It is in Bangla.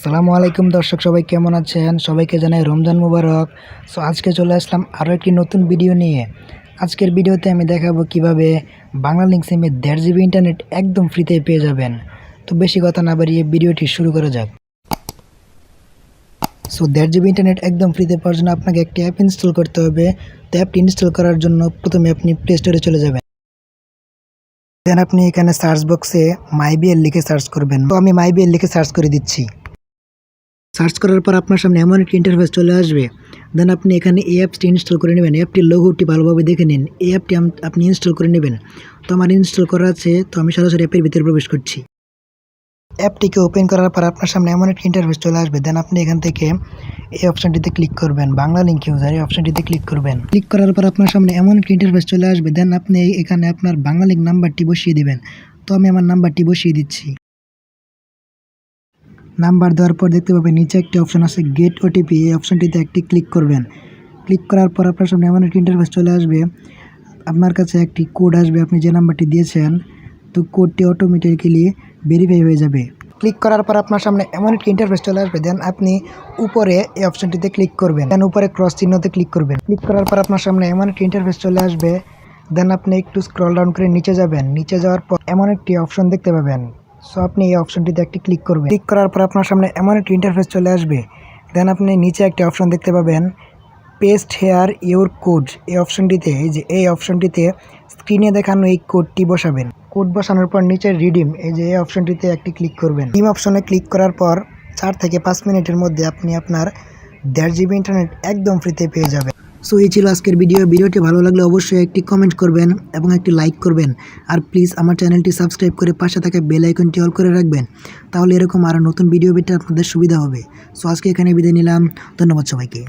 সালামু আলাইকুম দর্শক, সবাই কেমন আছেন? সবাইকে জানাই রমজান মুবারক। সো আজকে চলে আসলাম আরও একটি নতুন ভিডিও নিয়ে। আজকের ভিডিওতে আমি দেখাবো কীভাবে বাংলা লিঙ্ক সিমে দেড় জিবি ইন্টারনেট একদম ফ্রিতে পেয়ে যাবেন। তো বেশি কথা না বাড়িয়ে ভিডিওটি শুরু করা যাক। সো দেড় জিবি ইন্টারনেট একদম ফ্রিতে পাওয়ার জন্য আপনাকে একটি অ্যাপ ইনস্টল করতে হবে। তো অ্যাপটি ইনস্টল করার জন্য প্রথমে আপনি প্লে স্টোরে চলে যাবেন। দেন আপনি এখানে সার্চ বক্সে মাইবিএল লিখে সার্চ করবেন। তো আমি মাইবিএল লিখে সার্চ করে দিচ্ছি। সার্চ করার পর আপনার সামনে এমন একটি ইন্টারফেস চলে আসবে। দেন আপনি এখানে এই অ্যাপসটি ইনস্টল করে নেবেন। অ্যাপটির লোগোটি ভালোভাবে দেখে নিন। এই অ্যাপটি আপনি ইনস্টল করে নেবেন। তো আমার ইনস্টল করা আছে, তো আমি সরাসরি অ্যাপের ভিতরে প্রবেশ করছি। অ্যাপটিকে ওপেন করার পর আপনার সামনে এমন একটি ইন্টারফেস চলে আসবে। দেন আপনি এখান থেকে এই অপশনটিতে ক্লিক করবেন। বাংলা লিঙ্ক ইউজার এই অপশনটিতে ক্লিক করবেন। ক্লিক করার পর আপনার সামনে এমন একটি ইন্টারফেস চলে আসবে। দেন আপনি এখানে আপনার বাংলা লিঙ্ক নাম্বারটি বসিয়ে দেবেন। তো আমি আমার নাম্বারটি বসিয়ে দিচ্ছি। নাম্বার দেওয়ার পর দেখতে পাবেন নিচে একটি অপশন আছে গেট ওটিপি এই অপশনটিতে একটি ক্লিক করবেন। ক্লিক করার পর আপনার সামনে এমন একটি ইন্টারফেস চলে আসবে। আপনার কাছে একটি কোড আসবে। আপনি যে নাম্বারটি দিয়েছেন, তো কোডটি অটোমেটিক্যালি ভেরিফাই হয়ে যাবে। ক্লিক করার পর আপনার সামনে এমন একটি ইন্টারফেস চলে আসবে। দেন আপনি উপরে এই অপশনটিতে ক্লিক করবেন। দেন উপরে ক্রস চিহ্নতে ক্লিক করবেন। ক্লিক করার পর আপনার সামনে এমন একটি ইন্টারফেস চলে আসবে। দেন আপনি একটু স্ক্রল ডাউন করে নিচে যাবেন। নিচে যাওয়ার পর এমন একটি অপশন দেখতে পাবেন। সো আপনি এই অপশনটিতে একটি ক্লিক করবেন। ক্লিক করার পর আপনার সামনে এমন একটি ইন্টারফেস চলে আসবে। দেন আপনি নিচে একটি অপশন দেখতে পাবেন পেস্ট হেয়ার ইউর কোড এই অপশনটিতে এই যে এই অপশনটিতে স্ক্রিনে দেখানো এই কোডটি বসাবেন। কোড বসানোর পর নিচে রিডিম এই যে এই অপশনটিতে একটি ক্লিক করবেন। রিডিম অপশনে ক্লিক করার পর চার থেকে পাঁচ মিনিটের মধ্যে আপনি আপনার দেড় জিবি ইন্টারনেট একদম ফ্রিতে পেয়ে যাবেন। সো এই ছিল আজকের ভিডিও ভিডিওটি ভালো লাগলে অবশ্যই একটি কমেন্ট করবেন এবং একটি লাইক করবেন। আর প্লিজ আমার চ্যানেলটি সাবস্ক্রাইব করে পাশে থাকা বেল আইকনটি অল করে রাখবেন। তাহলে এরকম আরও নতুন ভিডিও পেতে আপনাদের সুবিধা হবে। সো আজকে এখানে বিদায় নিলাম। ধন্যবাদ সবাইকে।